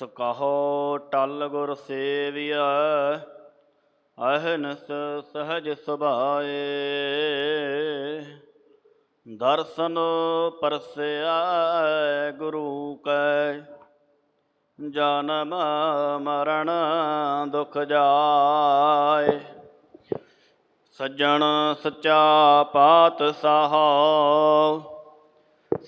ਸਕਹੋ ਟਲ ਗੁਰ ਸੇਵਿਆ ਅਹਨਸ ਸਹਜ ਸੁਭਾਏ। ਦਰਸ਼ਨ ਪਰਸਿਆ ਗੁਰੂ ਕੈ, ਜਨਮ ਮਰਨ ਦੁਖ ਜਾਏ। ਸੱਜਣ ਸੱਚਾ ਪਾਤ ਸਾਹੋ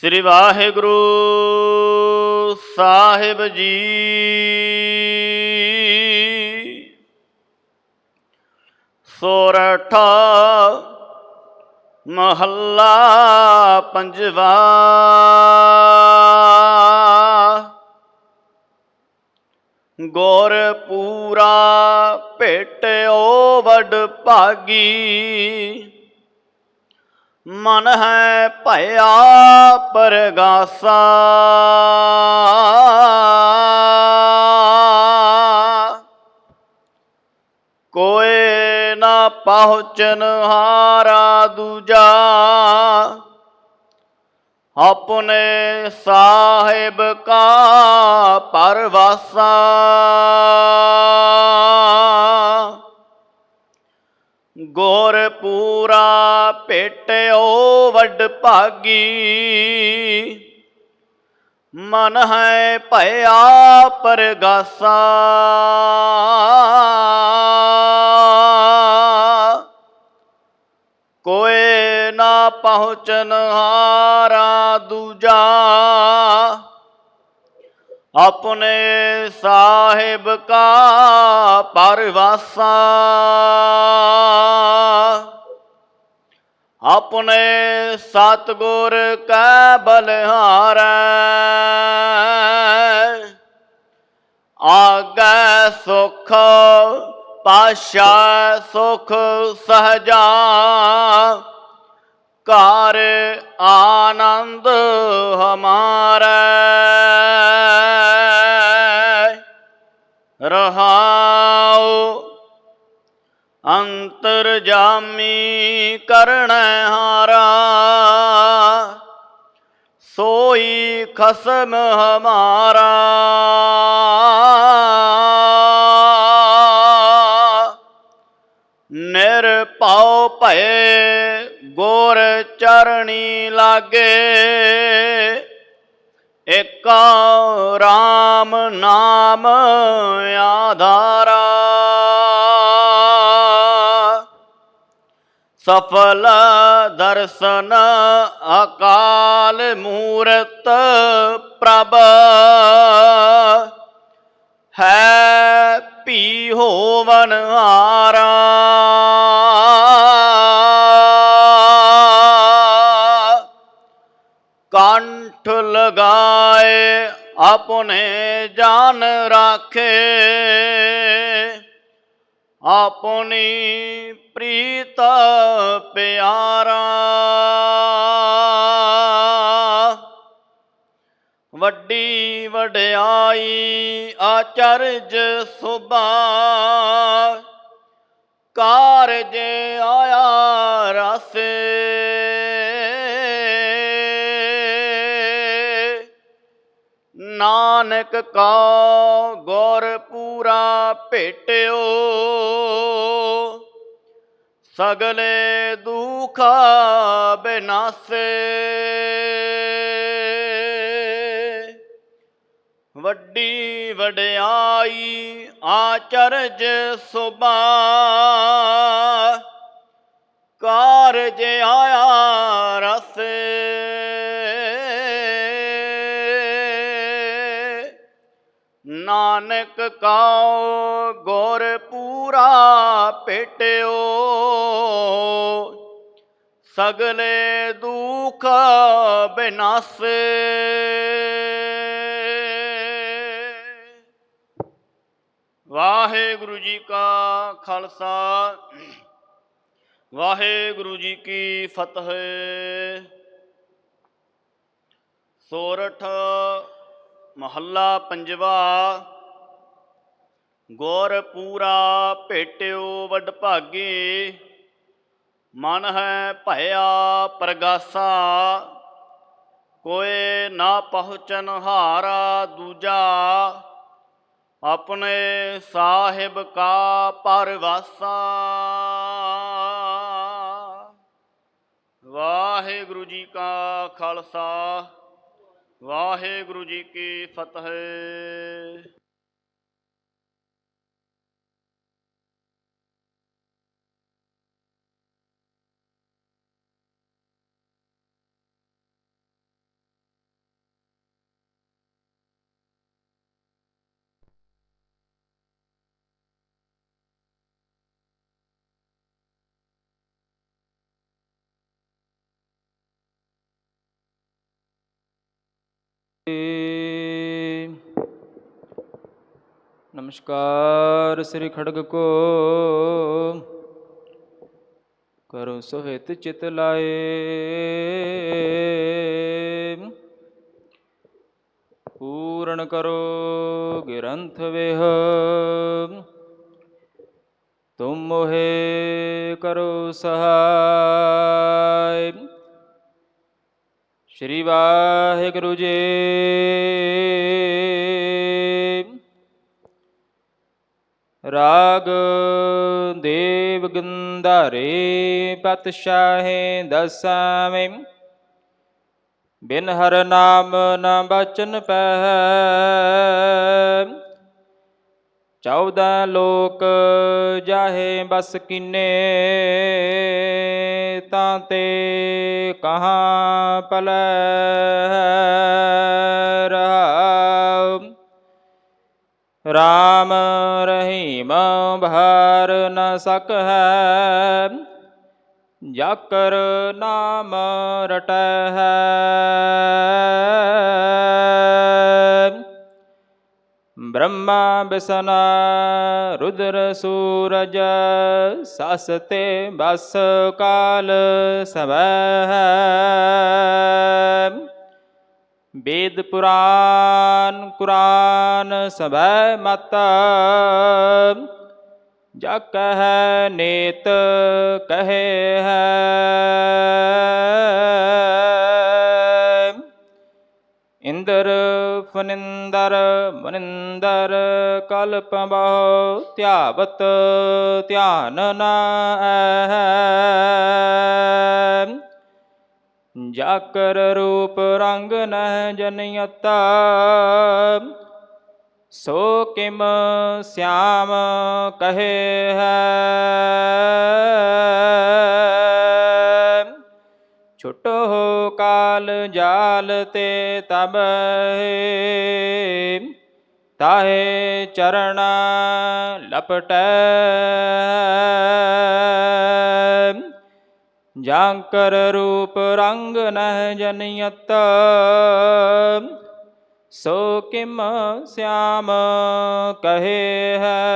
ਸ੍ਰੀ ਵਾਹਿਗੁਰੂ ਸਾਹਿਬ ਜੀ। ਸੋਰਠ ਮਹੱਲਾ ਪੰਜਵਾ। ਗੁਰ ਪੂਰਾ ਭੇਟਿਓ ਵਡ ਭਾਗੀ। ਮਨ ਹੈ ਭਇਆ ਪਰਗਾਸਾ। ਕੋਏ ਨਾ ਪਹੁੰਚਨ ਹਾਰਾ ਦੂਜਾ। ਆਪਣੇ ਸਾਹਿਬ ਕਾ ਪਰਵਾਸਾ। ਗੁਰ ਪੂਰਾ ਭੇਟਿਓ ਵੱਡ ਭਾਗੀ। ਮਨ ਹੈ ਭਇਆ ਪਰਗਾਸਾ। ਕੋਏ ਨਾ ਪਹੁੰਚਨ ਹਾਰਾ ਦੂਜਾ। ਆਪਣੇ ਸਾਹਿਬ ਕਾ ਪਰਵਾਸਾ। ਆਪਣੇ ਸਤਗੁਰ ਕੈ ਬਲਿਹਾਰੈ। ਆਗੈ ਸੁਖ ਪਾਸ਼ਾ ਸੁਖ ਸਹਜਾ। ਘਰ ਆਨੰਦ ਹਮਾਰੇ। ਅੰਤਰ ਜਾਮੀ ਕਰਣ ਹਾਰਾ, ਸੋਈ ਖਸਮ ਹਮਾਰਾ। ਨਿਰਭਉ ਭਏ ਗੁਰ ਚਰਣੀ ਲਾਗੇ ਇਕ ਰਾਮ ਨਾਮ ਆਧਾਰਾ। ਸਫਲ ਦਰਸ਼ਨ ਅਕਾਲ ਮੂਰਤ ਪ੍ਰਭ। ਹੈ ਭੀ ਹੋਵਨ ਹਾਰਾ। ਕੰਠ ਲਗਾਏ ਆਪਣੇ ਜਾਨ ਰਾਖੇ। ਆਪਣੀ ਪ੍ਰੀਤ ਪਿਆਰਾ ਵੱਡੀ ਵਡਿਆਈ ਆਚਰਜ ਸੁਭਾ ਕਾਰਜ ਆਇਆ ਰਸੇ ਨਾਨਕ ਕਾ ਗੁਰ ਪੂਰਾ ਭੇਟਿਓ। ਸਗਲੇ ਦੁਖ ਬਿਨਾਸੇ। ਵੱਡੀ ਵਡਿਆਈ ਆਚਰਜ ਸੁਭਾ। ਕਾਰਜ ਆਇਆ ਰਸੇ। ਨਾਨਕ ਕਉ ਗੁਰ ਪੂਰਾ ਭੇਟਿਓ ਸਗਲੇ ਦੁਖ ਬਿਨਾਸੇ। ਵਾਹਿਗੁਰੂ ਜੀ ਕਾ ਖਾਲਸਾ, ਵਾਹਿਗੁਰੂ ਜੀ ਕੀ ਫਤਿਹ। ਸੋਰਠ ਮਹੱਲਾ ਪੰਜਵਾ, ਗੁਰ ਪੂਰਾ ਭੇਟਿਓ ਵਡ ਭਾਗੇ, ਮਨ ਹੈ ਭਇਆ ਪ੍ਰਗਾਸਾ, ਕੋਏ ਨਾ ਪਹੁੰਚਨ ਹਾਰਾ ਦੂਜਾ, ਆਪਣੇ ਸਾਹਿਬ ਕਾ ਪਰਵਾਸਾ। ਵਾਹਿਗੁਰੂ ਜੀ ਕਾ ਖਾਲਸਾ। ਵਾਹਿਗੁਰੂ ਜੀ ਕੀ ਫਤਿਹ। ਨਮਸਕਾਰ, ਸ੍ਰੀ ਖੜਗ ਕੋ। ਕਰੋ ਸੋਹਿਤ ਚਿਤ ਲਾਏ। ਪੂਰਨ ਕਰੋ ਗ੍ਰੰਥ ਵੇਹ। ਤੁਮ ਮੋਹਿ ਕਰੋ ਸਹਾਇ। ਸ਼੍ਰੀ ਵਾਹਿਗੁਰੂ ਜੀ। ਰਾਗ ਦੇਵ ਗੰਧਾਰੇ ਪਤਸ਼ਾਹੇ ਦਸਾਵੇਂ। ਬਿਨ ਹਰ ਨਾਮ ਨਾ ਬਚਨ ਪੈ। ਚੌਦਾਂ ਲੋਕ ਜਾਹੇ ਬਸ ਕਿਨੇ। ਤਾਂ ਤੇ ਕਹਾਂ ਪਲੈ ਰਹਾਉ। ਰਾਮ ਰਹੀਮ ਭਾਰ ਨ ਸਕ ਹੈ ਜਾਕਰ ਨਾਮ ਰਟੈ ਹੈ ਬ੍ਰਹਮਾ ਬਿਸਨਾ ਰੁਦਰ ਸੂਰਜ ਸਸਤੇ ਬਸ ਕਾਲ ਸਵੈ। ਹੈ ਵੇਦ ਪੁਰਾਨ ਕੁਰਾਨ ਸਭੈ ਮਤ ਜਾ ਕਹੈ ਨੇਤ ਕਹੇ ਹੈ। ਇੰਦਰ ਫਨਿੰਦਰ ਮਨਿੰਦਰ ਕਲਪ ਬਹੁ ਧਿਆਵਤ ਧਿਆਨ ਨਾ ਹੈ। ਜਾਕਰ ਰੂਪ ਰੰਗ ਨਹਿ ਜਨਿਯਤਾ। ਸੋ ਕਿਮ ਸਿਆਮ ਕਹੇ ਹੈ। ਛੁਟੋ ਕਾਲ ਜਾਲ ਤੇ ਤਬ ਤਾਹੇ ਚਰਨ ਲਪਟੈ। ਜਾਂਕਰ ਰੂਪ ਰੰਗ ਨਹਿ ਜਨਿਯਤ, ਸੋ ਕਿਮ ਸਿਆਮ ਕਹੇ ਹੈ।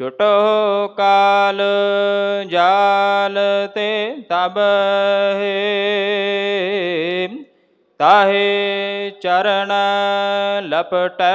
ਛੁਟੋ ਕਾਲ ਜਾਲ ਤੇ ਤਬ ਤਾਹੇ ਚਰਨ ਲਪਟੈ